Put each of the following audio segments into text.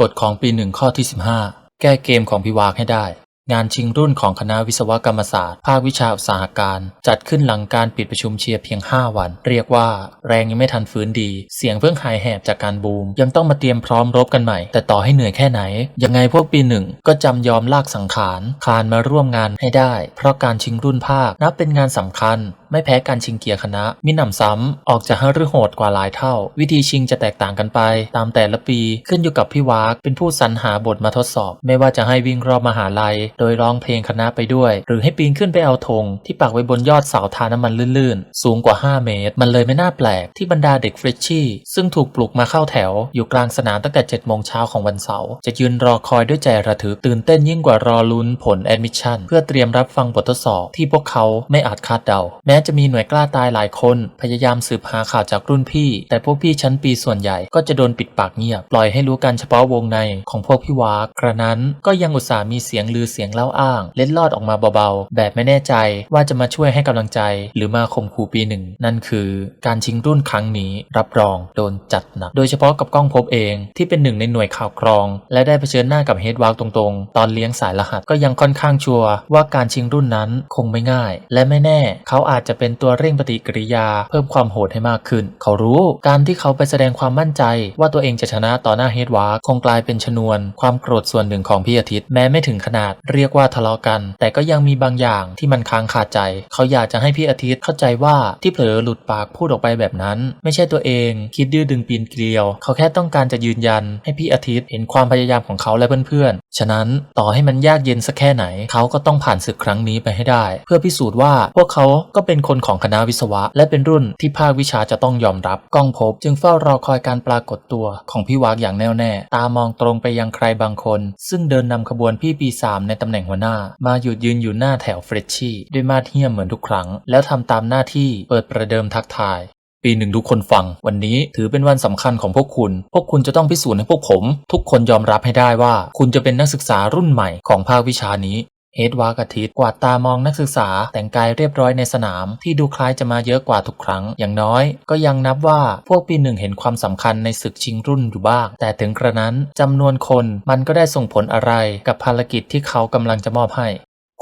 กฎของปีหนึ่งข้อที่ 15 แก้เกมของพิวากให้ได้ งานชิงรุ่นของคณะวิศวกรรมศาสตร์ ภาควิชาอุตสาหการ จัดขึ้นหลังการปิดประชุมเชียร์เพียง 5 วัน เรียกว่า แรงยังไม่ทันฟื้นดี เสียงเพิ่งหายแหบจากการบูม ยังต้องมาเตรียมพร้อมรบกันใหม่ แต่ต่อให้เหนื่อยแค่ไหน ยังไงพวกปีหนึ่งก็จำยอมลากสังขารคานมาร่วมงานให้ได้ เพราะการชิงรุ่นภาคนับเป็นงานสำคัญ ไม่แพ้การชิงเกียร์คณะ มิหนำซ้ำออกจะหฤโหดกว่าหลายเท่า วิธีชิงจะแตกต่างกันไป ตามแต่ละปีขึ้นอยู่กับพี่วากเป็นผู้สรรหาบทมาทดสอบ ไม่ว่าจะให้วิ่งรอบมหาลัย โดยร้องเพลงคณะไปด้วย หรือให้ปีนขึ้นไปเอาธงที่ปักไว้บนยอดเสาทาน้ำมันลื่นๆ สูงกว่า 5 เมตร มันเลยไม่น่าแปลกที่บรรดาเด็กเฟรชชี่ซึ่งถูกปลุกมาเข้าแถว อยู่กลางสนามตั้งแต่7โมงเช้าของวันเสาร์จะยืนรอคอยด้วยใจระทึกตื่นเต้นยิ่งกว่ารอลุ้นผลแอดมิชชั่นเพื่อเตรียมรับฟังบททดสอบที่พวกเขาไม่อาจคาดเดาแม้จะมีหน่วยกล้าตายหลายคน พยายามสืบหาข่าวจากรุ่นพี่ แต่พวกพี่ชั้นปีส่วนใหญ่ก็จะโดนปิดปากเงียบ ปล่อยให้รู้กันเฉพาะวงในของพวกพี่วากกระนั้นก็ยังอุตส่าห์มีเสียงลือเสียงเล่าอ้าง เล็ดลอดออกมาเบาๆ แบบไม่แน่ใจว่าจะมาช่วยให้กำลังใจ หรือมาข่มขู่ปีหนึ่งนั่นคือ การชิงรุ่นครั้งนี้รับรองโดนจัดหนักโดยเฉพาะกับก้องพบเองที่เป็นหนึ่งในหน่วยข่าวกรอง และได้เผชิญหน้ากับเฮดวากตรงๆ ตอนเลี้ยงสายรหัสก็ยังค่อนข้างชัวร์ว่าการชิงรุ่นนั้นคงไม่ง่าย และไม่แน่ เขาอาจจะเป็นตัวเร่งปฏิกิริยา เพิ่มความโหดให้มากขึ้น เขารู้การที่เขาไปแสดงความมั่นใจ ว่าตัวเองจะชนะต่อหน้าเฮดวากคงกลายเป็นชนวน ความโกรธส่วนหนึ่งของพี่อาทิตย์แม้ไม่ถึงขนาดเรียกว่าทะเลาะกัน แต่ก็ยังมีบางอย่างที่มันค้างคาใจ เขาอยากจะให้พี่อาทิตย์เข้าใจว่าที่เผลอหลุดปากพูดออกไปแบบนั้น ไม่ใช่ตัวเองคิดดื้อดึงปีนเกลียว เขาแค่ต้องการจะยืนยัน ให้พี่อาทิตย์เห็นความพยายามของเขาและเพื่อนๆ ฉะนั้นต่อให้มันยากเย็นสักแค่ไหน เขาก็ต้องผ่านศึกครั้งนี้ไปให้ได้ เพื่อพิสูจน์ว่าพวกเขาก็เป็นคนของคณะวิศวะ และเป็นรุ่นที่ภาควิชาจะต้องยอมรับ ก้องพบจึงเฝ้ารอคอยการปรากฏตัวของพี่วากอย่างแน่วแน่ ตามองตรงไปยังใครบางคน ซึ่งเดินนำขบวนพี่ปีสามในตำแหน่งหัวหน้า มาหยุดยืนอยู่หน้าแถวเฟรชชี่ด้วยมาดเหี้ยมเหมือนทุกครั้ง แล้วทำตามหน้าที่เปิดประเดิมทักทายปีหนึ่งทุกคนฟัง วันนี้ถือเป็นวันสำคัญของพวกคุณ พวกคุณจะต้องพิสูจน์ให้พวกผม ทุกคนยอมรับให้ได้ว่า คุณจะเป็นนักศึกษารุ่นใหม่ของภาควิชานี้ เฮดวากอาทิตย์กวาดตามองนักศึกษาแต่งกายเรียบร้อยในสนามที่ดูคล้ายจะมาเยอะกว่าทุกครั้ง อย่างน้อยก็ยังนับว่าพวกปีหนึ่งเห็นความสำคัญในศึกชิงรุ่นอยู่บ้าง แต่ถึงกระนั้นจำนวนคนมันก็ได้ส่งผลอะไรกับภารกิจที่เขากำลังจะมอบให้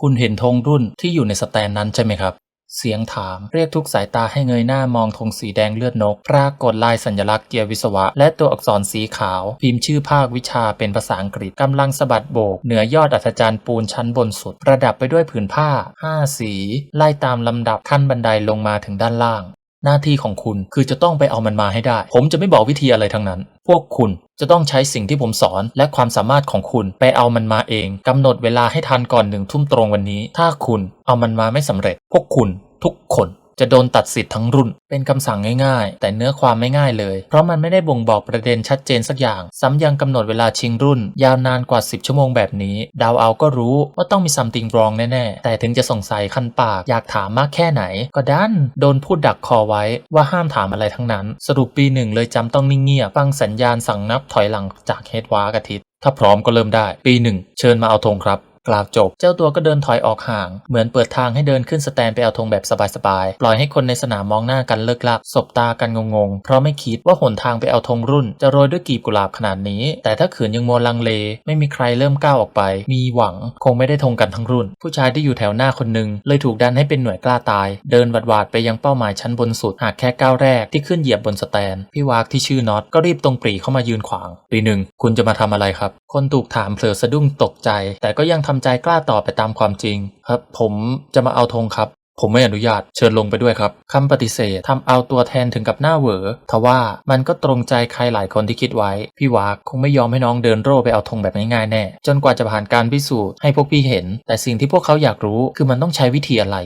คุณเห็นธงรุ่นที่อยู่ในสแตนนั้นใช่ไหมครับ เสียงถามเรียกทุกสายตาให้เงยหน้ามองธงสีแดงเลือดนก ปรากฏลายสัญลักษณ์เกียร์วิศวะ และตัวอักษรสีขาว พิมพ์ชื่อภาควิชาเป็นภาษาอังกฤษกำลังสะบัดโบก เหนือยอดอัศจรรย์ปูนชั้นบนสุด ประดับไปด้วยผืนผ้า5สี ไล่ตามลำดับขั้นบันไดลงมาถึงด้านล่าง หน้าที่ของคุณคือจะต้องไปเอามันมาให้ได้ ผมจะไม่บอกวิธีอะไรทั้งนั้น พวกคุณ จะต้องใช้สิ่งที่ผมสอนและความสามารถของคุณไปเอามันมาเองกำหนดเวลาให้ทันก่อนหนึ่งทุ่มตรงวันนี้ ถ้าคุณเอามันมาไม่สำเร็จ พวกคุณทุกคน จะโดนตัดสิทธิ์ทั้งรุ่น เป็นคำสั่งง่ายๆ แต่เนื้อความไม่ง่ายเลย เพราะมันไม่ได้บ่งบอกประเด็นชัดเจนสักอย่าง ซ้ำยังกำหนดเวลาชิงรุ่น ยาวนานกว่า 10 ชั่วโมงแบบนี้ดาวเอาก็รู้ว่าต้องมี something wrong แน่ๆ แต่ถึงจะสงสัยคันปาก อยากถามมากแค่ไหน ก็ดันโดนพูดดักคอไว้ว่าห้ามถามอะไรทั้งนั้น สรุปปีหนึ่งเลยจำต้องนิ่งเงียบฟังสัญญาณสั่งนับถอยหลังจากเฮดวากอาทิตย์ถ้าพร้อมก็เริ่มได้ ปีหนึ่งเชิญมาเอาธงครับ กล่าวจบ เจ้าตัวก็เดินถอยออกห่าง เหมือนเปิดทางให้เดินขึ้นสแตนไปเอาธงแบบสบายๆ ปล่อยให้คนในสนามมองหน้ากันเลิกลัก สบตากันงงๆ เพราะไม่คิดว่าหนทางไปเอาธงรุ่น จะโรยด้วยกีบกุหลาบขนาดนี้ แต่ถ้าขืนยังมัวลังเล ไม่มีใครเริ่มก้าวออกไป มีหวังคงไม่ได้ธงกันทั้งรุ่น ผู้ชายที่อยู่แถวหน้าคนหนึ่งเลยถูกดันให้เป็นหน่วยกล้าตาย เดินหวาดๆไปยังเป้าหมายชั้นบนสุด หากแค่ก้าวแรกที่ขึ้นเหยียบบนสแตน พี่วากที่ชื่อน็อตก็รีบตรงปรีเข้ามายืนขวางปีหนึ่งคุณจะมาทำอะไรครับ คนถูกถามเผลอสะดุ้งตกใจ แต่ก็ยังทำใจกล้าตอบไปตามความจริง ครับ ผมจะมาเอาธงครับผมไม่อนุญาตเชิญลงไปด้วยครับคำปฏิเสธทำเอาตัวแทนถึงกับหน้าเหวอทว่ามันก็ตรงใจใครหลายคนที่คิดไว้ พี่วากคงไม่ยอมให้น้องเดินโร่ไปเอาธงแบบง่ายๆแน่ จนกว่าจะผ่านการพิสูจน์ให้พวกพี่เห็น แต่สิ่งที่พวกเขาอยากรู้คือมันต้องใช้วิธีอะไร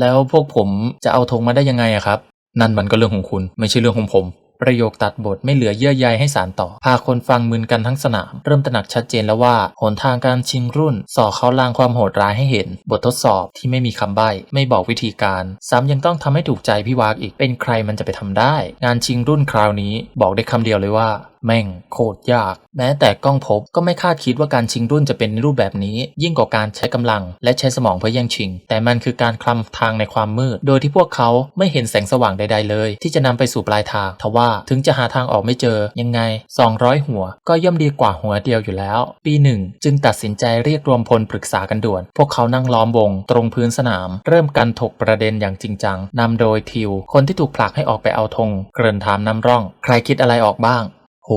แล้วพวกผมจะเอาธงมาได้ยังไงอะครับ นั่นมันก็เรื่องของคุณไม่ใช่เรื่องของผม ประโยคตัดบทไม่เหลือเยื่อใยให้สารต่อ พาคนฟังมึนกันทั้งสนาม เริ่มตระหนักชัดเจนแล้วว่า หนทางการชิงรุ่น ส่อเขาลางความโหดร้ายให้เห็น บททดสอบที่ไม่มีคำใบ้ ไม่บอกวิธีการ ซ้ำยังต้องทำให้ถูกใจพี่วากอีก เป็นใครมันจะไปทำได้ งานชิงรุ่นคราวนี้บอกได้คำเดียวเลยว่า แม่งโคตรยาก แม้แต่กล้องพบก็ไม่คาดคิดว่าการชิงรุ่นจะเป็นในรูปแบบนี้ ยิ่งกว่าการใช้กำลัง และใช้สมองเพื่อแย่งชิง แต่มันคือการคลำทางในความมืด โดยที่พวกเขาไม่เห็นแสงสว่างใด ๆ เลย ที่จะนำไปสู่ปลายทางทว่าถึงจะหาทางออกไม่เจอยังไง 200 หัว ก็ย่อมดีกว่าหัวเดียวอยู่แล้ว ปีหนึ่งจึงตัดสินใจเรียกรวมพลปรึกษากันด่วน พวกเขานั่งล้อมวงตรงพื้นสนาม เริ่มกันถกประเด็นอย่างจริงจังนำโดยทิว คนที่ถูกผลักให้ออกไปเอาธงเกริ่นถามนำร่อง ใครคิดอะไรออกบ้าง โห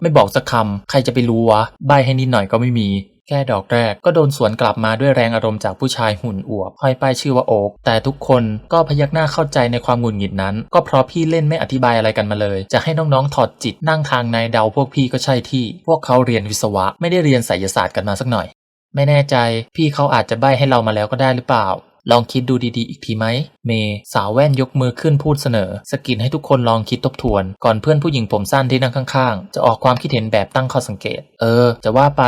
ไม่บอกสักคำ ใครจะไปรู้วะ ใบให้นิดหน่อยก็ไม่มีแค่ดอกแรกก็โดนสวนกลับมาด้วยแรงอารมณ์จากผู้ชายหุ่นอวบห้อยป้ายชื่อว่าโอ๊กแต่ทุกคนก็พยักหน้าเข้าใจในความหงุดหงิดนั้น ก็เพราะพี่เล่นไม่อธิบายอะไรกันมาเลย จะให้น้องๆถอดจิตนั่งทางในเดาพวกพี่ก็ใช่ที่ พวกเขาเรียนวิศวะไม่ได้เรียนไสยศาสตร์กันมาสักหน่อย ไม่แน่ใจ พี่เขาอาจจะใบให้เรามาแล้วก็ได้หรือเปล่า ลองคิดดูดีๆ อีกทีไหม เมย์สาวแว่นยกมือขึ้นพูดเสนอ สกินให้ทุกคนลองคิดทบทวน ก่อนเพื่อนผู้หญิงผมสั้นที่นั่งข้างๆ จะออกความคิดเห็นแบบตั้งข้อสังเกต เออ จะว่าไป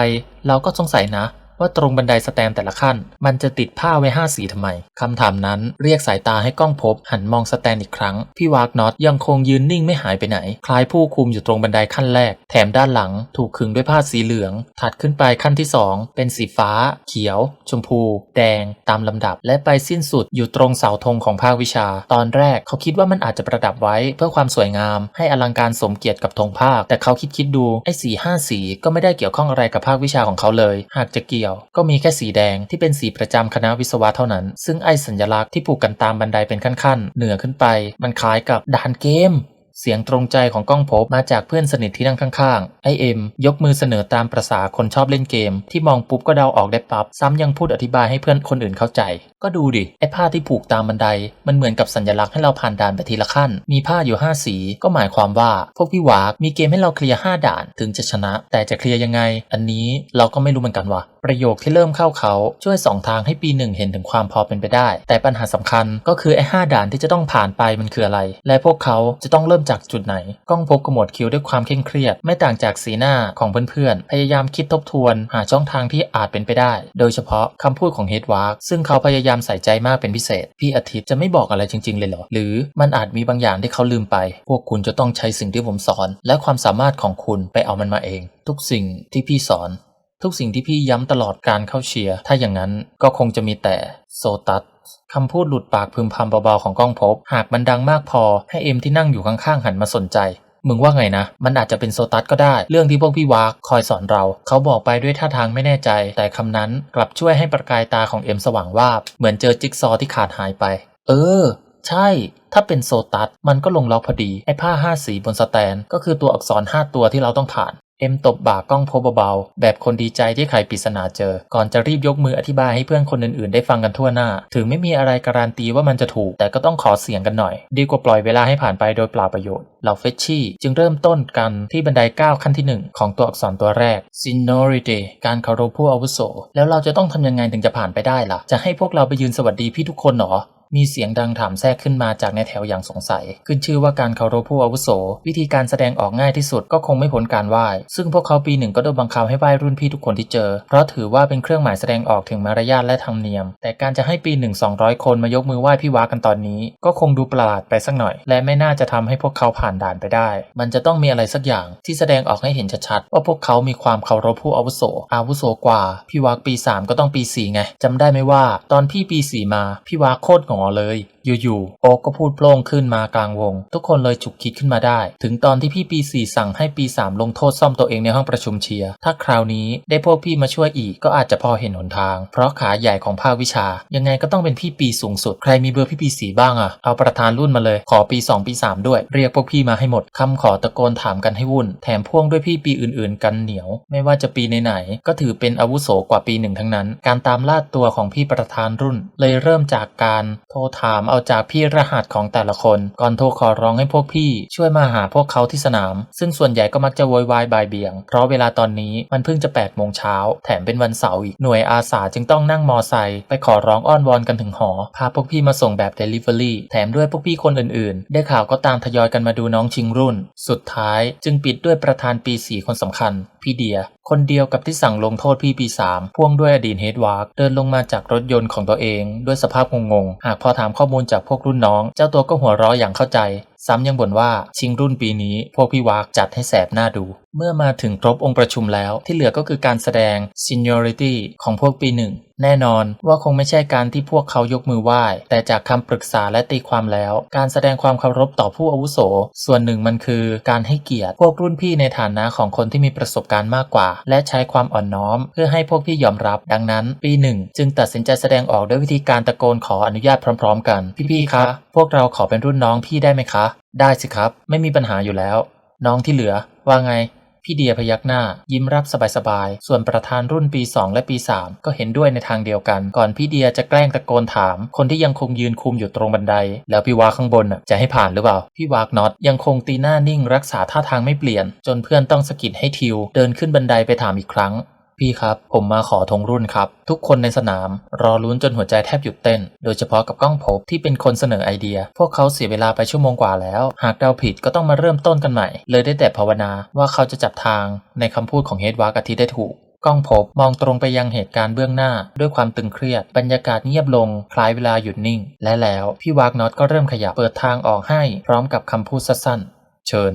เราก็สงสัยนะ ว่าตรงบันไดสแตนแต่ละขั้น มันจะติดผ้าไว้ห้าสีทำไมคำถามนั้นเรียกสายตาให้กล้องพบ หันมองสแตนอีกครั้ง พี่วากน็อตยังคงยืนนิ่งไม่หายไปไหน คล้ายผู้คุมอยู่ตรงบันไดขั้นแรก แถมด้านหลังถูกขึงด้วยผ้าสีเหลือง ถัดขึ้นไปขั้นที่ 2 เป็นสีฟ้า เขียว ชมพู แดง ตามลำดับ และไปสิ้นสุดอยู่ตรงเสาธงของภาควิชา ตอนแรกเขาคิดว่ามันอาจจะประดับไว้ เพื่อความสวยงาม ให้อลังการสมเกียรติกับธงภาค แต่เขาคิดคิดดูไอ้สีห้าสีก็ไม่ได้เกี่ยวข้องอะไรกับภาควิชาของเขาเลย หากจะเกี่ยวก็มีแค่สีแดงที่เป็นสีประจำคณะวิศวะเท่านั้น ซึ่งไอ้สัญลักษณ์ที่ผูกกันตามบันไดเป็นขั้นๆ เหนือขึ้นไป มันคล้ายกับด่านเกมเสียงตรงใจของก้องภพมาจากเพื่อนสนิทที่นั่งข้างๆ ไอเอ็มยกมือเสนอตามประษาคนชอบเล่นเกม ที่มองปุ๊บก็เดาออกได้ปับ๊บซ้ำยังพูดอธิบายให้เพื่อนคนอื่นเข้าใจ ก็ดูดิ ไอผ้าที่ผูกตามบันได มันเหมือนกับสัญลักษณ์ให้เราผ่านด่านไปทีละขั้น มีผ้าอยู่ 5 สี ก็หมายความว่า พวกพี่วากมีเกมให้เราเคลียร์5ด่านถึงจะชนะ แต่จะเคลียร์ยังไง อันนี้เราก็ไม่รู้เหมือนกันว่ะ ประโยคที่เริ่มเข้าเขาช่วยสองทางให้ปีหนึ่งเห็นถึงความพอเป็นไปได้ แต่ปัญหาสำคัญก็คือไอ้ห้าด่านที่จะต้องผ่านไปมันคืออะไร และพวกเขาจะต้องเริ่มจากจุดไหน ก้องพบกระหมวดคิ้วด้วยความเคร่งเครียด ไม่ต่างจากสีหน้าของเพื่อนๆ พยายามคิดทบทวน หาช่องทางที่อาจเป็นไปได้ โดยเฉพาะคำพูดของเฮดวาร์กซึ่งเขาพยายามใส่ใจมากเป็นพิเศษ พี่อาทิตย์จะไม่บอกอะไรจริงๆเลยเหรอ หรือมันอาจมีบางอย่างที่เขาลืมไป พวกคุณจะต้องใช้สิ่งที่ผมสอน และความสามารถของคุณไปเอามันมาเอง ทุกสิ่งที่พี่สอน ทุกสิ่งที่พี่ย้ำตลอดการเข้าเชียร์ถ้าอย่างนั้นก็คงจะมีแต่โซตัสคำพูดหลุดปากพึมพำเบาๆของก้องพบ หากมันดังมากพอให้เอ็มที่นั่งอยู่ข้างๆหันมาสนใจ มึงว่าไงนะ มันอาจจะเป็นโซตัสก็ได้ เรื่องที่พวกพี่วากคอยสอนเรา เขาบอกไปด้วยท่าทางไม่แน่ใจ แต่คำนั้นกลับช่วยให้ประกายตาของเอ็มสว่างวาบ เหมือนเจอจิ๊กซอว์ที่ขาดหายไป เออ ใช่ ถ้าเป็นโซตัส มันก็ลงล็อกพอดี ไอ้ผ้าห้าสีบนสแตน ก็คือตัวอักษรห้าตัวที่เราต้องผ่าน เอ็มตบบ่ากล้องโพเบาๆ แบบคนดีใจที่ไขปริศนาเจอ ก่อนจะรีบยกมืออธิบายให้เพื่อนคนอื่นๆ ได้ฟังกันทั่วหน้า ถึงไม่มีอะไรการันตีว่ามันจะถูก แต่ก็ต้องขอเสียงกันหน่อย ดีกว่าปล่อยเวลาให้ผ่านไปโดยเปล่าประโยชน์ เหล่าเฟชชี่ จึงเริ่มต้นกันที่บันไดก้าวขั้นที่หนึ่งของตัวอักษรตัวแรก seniority การเคารพผู้อาวุโส แล้วเราจะต้องทำยังไงถึงจะผ่านไปได้ล่ะ จะให้พวกเราไปยืนสวัสดีพี่ทุกคนหรอ มีเสียงดังถามแทรกขึ้นมาจากในแถวอย่างสงสัย ขึ้นชื่อว่าการเคารพผู้อาวุโส วิธีการแสดงออกง่ายที่สุดก็คงไม่พ้นการไหว้ ซึ่งพวกเขาปีหนึ่งก็โดนบังคับให้ไหว้รุ่นพี่ทุกคนที่เจอ เพราะถือว่าเป็นเครื่องหมายแสดงออกถึงมารยาทและธรรมเนียม แต่การจะให้ปีหนึ่ง200คนมายกมือไหว้พี่วากันตอนนี้ ก็คงดูประหลาดไปสักหน่อย และไม่น่าจะทำให้พวกเขาผ่านด่านไปได้ มันจะต้องมีอะไรสักอย่างที่แสดงออกให้เห็นชัดๆว่าพวกเขามีความเคารพผู้อาวุโส อาวุโสกว่า พี่วากปี 3 ก็ต้องปี4ไงจำได้ไหมว่า ตอนพี่ปี4มาพี่วากโคตรหงอเลย อยู่ๆ โอ๊กก็พูดโปร่งขึ้นมากลางวง ทุกคนเลยฉุกคิดขึ้นมาได้ ถึงตอนที่พี่ปี4สั่งให้ปี3ลงโทษซ่อมตัวเองในห้องประชุมเชียร์ ถ้าคราวนี้ได้พวกพี่มาช่วยอีกก็อาจจะพอเห็นหนทาง เพราะขาใหญ่ของภาควิชา ยังไงก็ต้องเป็นพี่ปีสูงสุด ใครมีเบอร์พี่ปี4บ้างอะเอาประธานรุ่นมาเลย ขอปี2ปี3ด้วย เรียกพวกพี่มาให้หมดคำขอตะโกนถามกันให้วุ่น แถมพ่วงด้วยพี่ปีอื่น ๆ กันเหนียว ไม่ว่าจะปีไหนๆก็ถือเป็นอาวุโสกว่าปีหนึ่งทั้งนั้น การตามล่าตัวของพี่ประธานรุ่น เลยเริ่มจากการโทรถามเอาจากพี่รหัสของแต่ละคน ก่อนโทรขอร้องให้พวกพี่ ช่วยมาหาพวกเขาที่สนาม ซึ่งส่วนใหญ่ก็มักจะโวยวายบ่ายเบี่ยง เพราะเวลาตอนนี้มันเพิ่งจะ8โมงเช้า แถมเป็นวันเสาร์อีก หน่วยอาสาจึงต้องนั่งมอไซค์ไปขอร้องอ้อนวอนกันถึงหอ พาพวกพี่มาส่งแบบ Delivery แถมด้วยพวกพี่คนอื่นๆ ได้ข่าวก็ตามทยอยกันมาดูน้องชิงรุ่น สุดท้ายจึงปิดด้วยประธานปี4คนสำคัญ พี่เดีย คนเดียวกับที่สั่งลงโทษพี่ปีสามพ่วงด้วยอดีตเฮดวาร์กเดินลงมาจากรถยนต์ของตัวเอง ด้วยสภาพงงๆ หากพอถามข้อมูลจากพวกรุ่นน้อง เจ้าตัวก็หัวเราะอย่างเข้าใจ ซ้ำยังบ่นว่าชิงรุ่นปีนี้พวกพี่วากจัดให้แสบหน้าดู เมื่อมาถึงครบองค์ประชุมแล้ว ที่เหลือก็คือการแสดง seniority ของพวกปีหนึ่งแน่นอนว่าคงไม่ใช่การที่พวกเขายกมือไหว้ แต่จากคำปรึกษาและตีความแล้ว การแสดงความเคารพต่อผู้อาวุโส ส่วนหนึ่งมันคือการให้เกียรติพวกรุ่นพี่ในฐานะของคนที่มีประสบการณ์มากกว่า และใช้ความอ่อนน้อม เพื่อให้พวกพี่ยอมรับ ดังนั้น ปีหนึ่งจึงตัดสินใจแสดงออกด้วยวิธีการตะโกนขออนุญาตพร้อม ๆ กัน พี่ๆคะพวกเราขอเป็นรุ่นน้องพี่ได้ไหมคะได้สิครับ ไม่มีปัญหาอยู่แล้ว น้องที่เหลือ ว่าไง พี่เดียพยักหน้า ยิ้มรับสบายๆ ส่วนประธานรุ่นปี 2 และปี 3 ก็เห็นด้วยในทางเดียวกัน ก่อนพี่เดียจะแกล้งตะโกนถาม คนที่ยังคงยืนคุมอยู่ตรงบันได แล้วพี่วากข้างบนน่ะจะให้ผ่านหรือเปล่า พี่วากน็อตยังคงตีหน้านิ่งรักษาท่าทางไม่เปลี่ยน จนเพื่อนต้องสะกิดให้ทิว เดินขึ้นบันไดไปถามอีกครั้ง พี่ครับ ผมมาขอธงรุ่นครับ ทุกคนในสนาม รอลุ้นจนหัวใจแทบหยุดเต้น โดยเฉพาะกับก้องภพที่เป็นคนเสนอไอเดีย พวกเขาเสียเวลาไปชั่วโมงกว่าแล้ว หากเดาผิดก็ต้องมาเริ่มต้นกันใหม่ เลยได้แต่ภาวนาว่าเขาจะจับทางในคำพูดของเฮดวากอาทิตย์ได้ถูกก้องภพมองตรงไปยังเหตุการณ์เบื้องหน้า ด้วยความตึงเครียด บรรยากาศเงียบลง คล้ายเวลาหยุดนิ่ง และแล้วพี่วากน็อตก็เริ่มขยับเปิดทางออกให้ พร้อมกับคำพูดสั้นๆเชิญ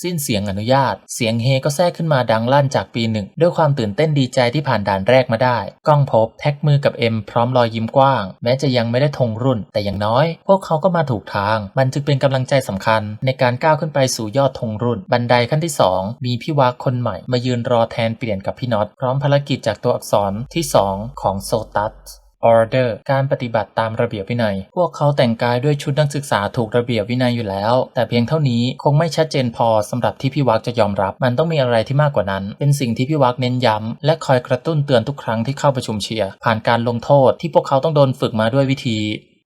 สิ้นเสียงอนุญาต เสียงเฮก็แทรกขึ้นมาดังลั่นจากปีหนึ่ง ด้วยความตื่นเต้นดีใจที่ผ่านด่านแรกมาได้ ก้องพบแท็กมือกับเอ็มพร้อมรอยยิ้มกว้าง แม้จะยังไม่ได้ธงรุ่น แต่อย่างน้อย พวกเขาก็มาถูกทาง มันจึงเป็นกำลังใจสำคัญ ในการก้าวขึ้นไปสู่ยอดธงรุ่น บันไดขั้นที่ 2 มีพี่วากคนใหม่ มายืนรอแทนเปลี่ยนกับพี่น็อตพร้อมภารกิจจากตัวอักษรที่ 2 ของโซตัส Order การปฏิบัติตามระเบียบวินัย พวกเขาแต่งกายด้วยชุดนักศึกษาถูกระเบียบวินัยอยู่แล้ว แต่เพียงเท่านี้คงไม่ชัดเจนพอสำหรับที่พี่วักจะยอมรับ มันต้องมีอะไรที่มากกว่านั้น เป็นสิ่งที่พี่วักเน้นย้ำและคอยกระตุ้นเตือนทุกครั้งที่เข้าประชุมเชียร์ผ่านการลงโทษที่พวกเขาต้องโดนฝึกมาด้วยวิธี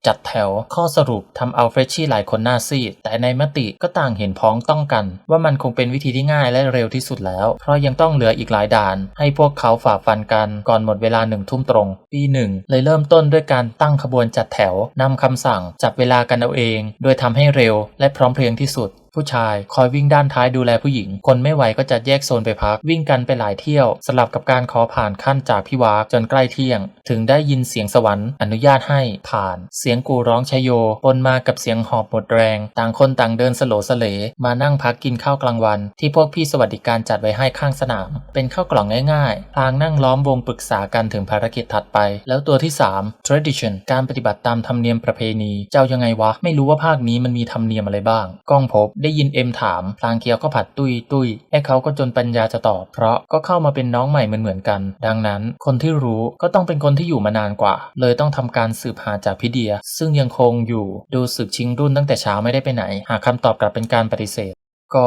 จัดแถว ข้อสรุปทำเอาเฟรชชี่หลายคนหน้าซีด แต่ในมติก็ต่างเห็นพ้องต้องกัน ว่ามันคงเป็นวิธีที่ง่ายและเร็วที่สุดแล้ว เพราะยังต้องเหลืออีกหลายด่าน ให้พวกเขาฝ่าฟันกันก่อนหมดเวลาหนึ่งทุ่มตรง ปีหนึ่งเลยเริ่มต้นด้วยการตั้งขบวนจัดแถวนำคำสั่งจับเวลากันเอาเอง โดยทำให้เร็วและพร้อมเพรียงที่สุด ผู้ชาย คอยวิ่งด้านท้ายดูแลผู้หญิง คนไม่ไหวก็จะแยกโซนไปพัก วิ่งกันไปหลายเที่ยว สลับกับการขอผ่านขั้นจากพี่วากจนใกล้เที่ยง ถึงได้ยินเสียงสวรรค์อนุญาตให้ผ่าน เสียงกูร้องชยโยปนมากับเสียงหอบหมดแรง ต่างคนต่างเดินสโลสเลมานั่งพักกินข้าวกลางวัน ที่พวกพี่สวัสดิการจัดไว้ให้ข้างสนาม เป็นข้าวกล่องง่ายๆพลางนั่งล้อมวงปรึกษากันถึงภารกิจถัดไป แล้วตัวที่ 3 tradition การปฏิบัติตามธรรมเนียมประเพณี เจ้ายังไงวะ ไม่รู้ว่าภาคนี้มันมีธรรมเนียมอะไรบ้าง ก้องพบไได้ยินเอ็มถามพลางเคียวก็ผัดตุยตุยไอ้เขาก็จนปัญญาจะตอบเพราะก็เข้ามาเป็นน้องใหม่เหมือนเหมือนกัน ดังนั้น คนที่รู้ก็ต้องเป็นคนที่อยู่มานานกว่า เลยต้องทำการสืบหาจากพิเดีย ซึ่งยังคงอยู่ดูศึกชิงรุ่นตั้งแต่เช้าไม่ได้ไปไหน หากคำตอบกลับเป็นการปฏิเสธ ก็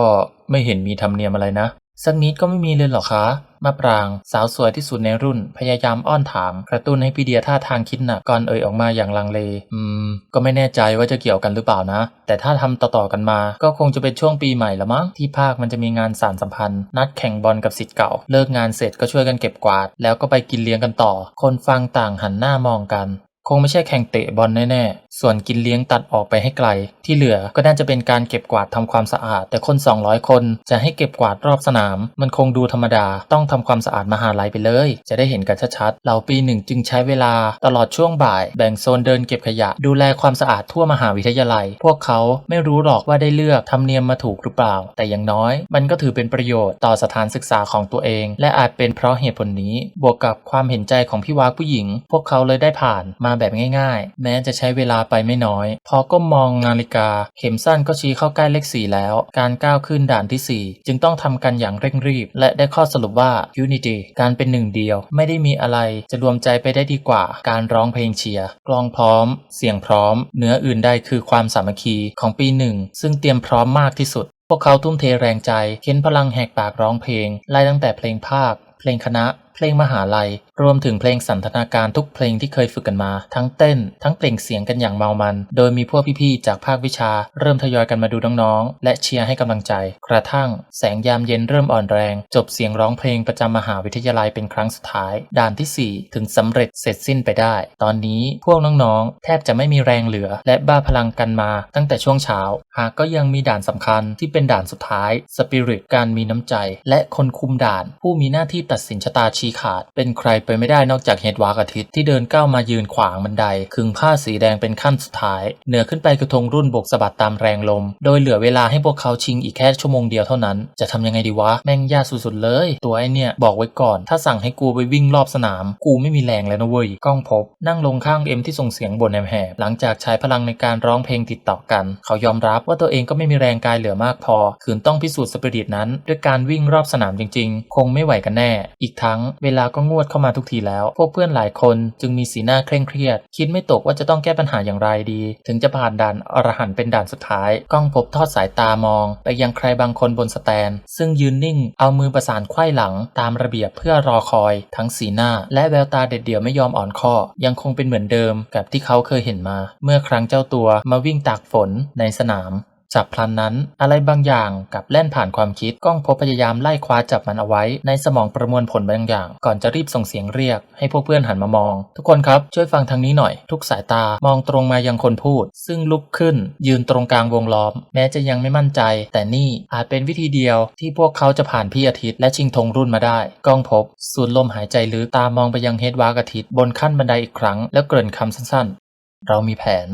ไม่เห็นมีธรรมเนียมอะไรนะ สักนิดก็ไม่มีเลยเหรอคะมะปราง สาวสวยที่สุดในรุ่น พยายามอ้อนถาม กระตุ้นให้พี่เดียท่าทางคิดหนักก่อนเอ่ยออกมาอย่างลังเล อืม ก็ไม่แน่ใจว่าจะเกี่ยวกันหรือเปล่านะ แต่ถ้าทำต่อๆกันมา ก็คงจะเป็นช่วงปีใหม่ละมั้ง ที่ภาคมันจะมีงานสารสัมพันธ์ นัดแข่งบอลกับสิทธิ์เก่า เลิกงานเสร็จก็ช่วยกันเก็บกวาด แล้วก็ไปกินเลี้ยงกันต่อ คนฟังต่างหันหน้ามองกัน คงไม่ใช่แข่งเตะบอลแน่ๆ ส่วนกินเลี้ยงตัดออกไปให้ไกล ที่เหลือก็น่าจะเป็นการเก็บกวาดทำความสะอาด แต่คน 200 คน จะให้เก็บกวาดรอบสนาม มันคงดูธรรมดา ต้องทำความสะอาดมหาลัยไปเลย จะได้เห็นกันชัดๆเราปีหนึ่งจึงใช้เวลา ตลอดช่วงบ่าย แบ่งโซนเดินเก็บขยะ ดูแลความสะอาดทั่วมหาวิทยาลัย พวกเขาไม่รู้หรอกว่าได้เลือกทำเนียมมาถูกหรือเปล่า แต่อย่างน้อย มันก็ถือเป็นประโยชน์ต่อสถานศึกษาของตัวเอง และอาจเป็นเพราะเหตุผลนี้ บวกกับความเห็นใจของพี่วากผู้หญิง พวกเขาเลยได้ผ่านมาาแบบง่ายๆ แม้จะใช้เวลาไปไม่น้อย พอก้มองนาฬิกา เข็มสั้นก็ชี้เข้าใกล้เลขสี่แล้ว การก้าวขึ้นด่านที่ 4 จึงต้องทำกันอย่างเร่งรีบ และได้ข้อสรุปว่า unity การเป็นหนึ่งเดียว ไม่ได้มีอะไรจะรวมใจไปได้ดีกว่า การร้องเพลงเชียร์กลองพร้อม เสียงพร้อม เนื้ออื่นใดคือความสามัคคีของปีหนึ่งซึ่งเตรียมพร้อมมากที่สุด พวกเขาทุ่มเทแรงใจเค้นพลังแหกปากร้องเพลงไล่ตั้งแต่เพลงภาค เพลงคณะ เพลงมหาลัย รวมถึงเพลงสันทนาการทุกเพลงที่เคยฝึกกันมา ทั้งเต้น ทั้งเปล่งเสียงกันอย่างเมามัน โดยมีพวกพี่ๆจากภาควิชา เริ่มทยอยกันมาดูน้องๆและเชียร์ให้กำลังใจ กระทั่ง แสงยามเย็นเริ่มอ่อนแรง จบเสียงร้องเพลงประจำมหาวิทยาลัยเป็นครั้งสุดท้าย ด่านทีสี่4 ถึงสำเร็จเสร็จสิ้นไปได้ ตอนนี้พวกน้องๆ แทบจะไม่มีแรงเหลือ และบ้าพลังกันมา ตั้งแต่ช่วงเช้า หากก็ยังมีด่านสำคัญที่เป็นด่านสุดท้ายสปิริตการมีน้ำใจ และคนคุมด่าน ผู้มีหน้าที่ตัดสินชะตาชีขาดเป็นใครไปไม่ได้นอกจากเฮดวากอาทิตย์ที่เดินก้าวมายืนขวางบันไดขึงผ้าสีแดงเป็นขั้นสุดท้าย เหนือขึ้นไปกระทงรุ่นบกสะบัดตามแรงลม โดยเหลือเวลาให้พวกเขาชิงอีกแค่ชั่วโมงเดียวเท่านั้น จะทำยังไงดีวะ แม่งยากสุดๆเลย ตัวไอเนี่ยบอกไว้ก่อน ถ้าสั่งให้กูไปวิ่งรอบสนาม กูไม่มีแรงแล้วนะเว้ยก้องพบ นั่งลงข้างเอ็มที่ส่งเสียงบ่นแหบหลังจากใช้พลังในการร้องเพลงติดต่อกัน เขายอมรับว่าตัวเองก็ไม่มีแรงกายเหลือมากพอขืนต้องพิสูจน์สปิริตนั้น ด้วยการวิ่งรอบสนามจริง ๆ คงไม่ไหวกันแน่ อีกทั้งเวลาก็งวดเข้ามาทุกทีแล้ว พวกเพื่อนหลายคนจึงมีสีหน้าเคร่งเครียด คิดไม่ตกว่าจะต้องแก้ปัญหาอย่างไรดี ถึงจะผ่านด่านอรหันต์เป็นด่านสุดท้ายก้องพบทอดสายตามอง ไปยังใครบางคนบนสแตน ซึ่งยืนนิ่ง เอามือประสานไขว้หลัง ตามระเบียบเพื่อรอคอย ทั้งสีหน้า และแววตาเด็ดเดี่ยวไม่ยอมอ่อนข้อ ยังคงเป็นเหมือนเดิมกับที่เขาเคยเห็นมา เมื่อครั้งเจ้าตัวมาวิ่งตากฝนในสนาม จับพลันนั้น อะไรบางอย่างกับแล่นผ่านความคิดก้องพบพยายามไล่คว้าจับมันเอาไว้ ในสมองประมวลผลบางอย่าง ก่อนจะรีบส่งเสียงเรียก ให้พวกเพื่อนหันมามอง ทุกคนครับช่วยฟังทางนี้หน่อย ทุกสายตามองตรงมายังคนพูด ซึ่งลุกขึ้น ยืนตรงกลางวงล้อม แม้จะยังไม่มั่นใจ แต่นี่อาจเป็นวิธีเดียว ที่พวกเขาจะผ่านพี่อาทิตย์และชิงธงรุ่นมาได้ก้องพบสูดลมหายใจลึกตามองไปยังเฮดวากอาทิตย์บนขั้นบันไดอีกครั้ง แล้วเกริ่นคำสั้นๆ เรามีแผน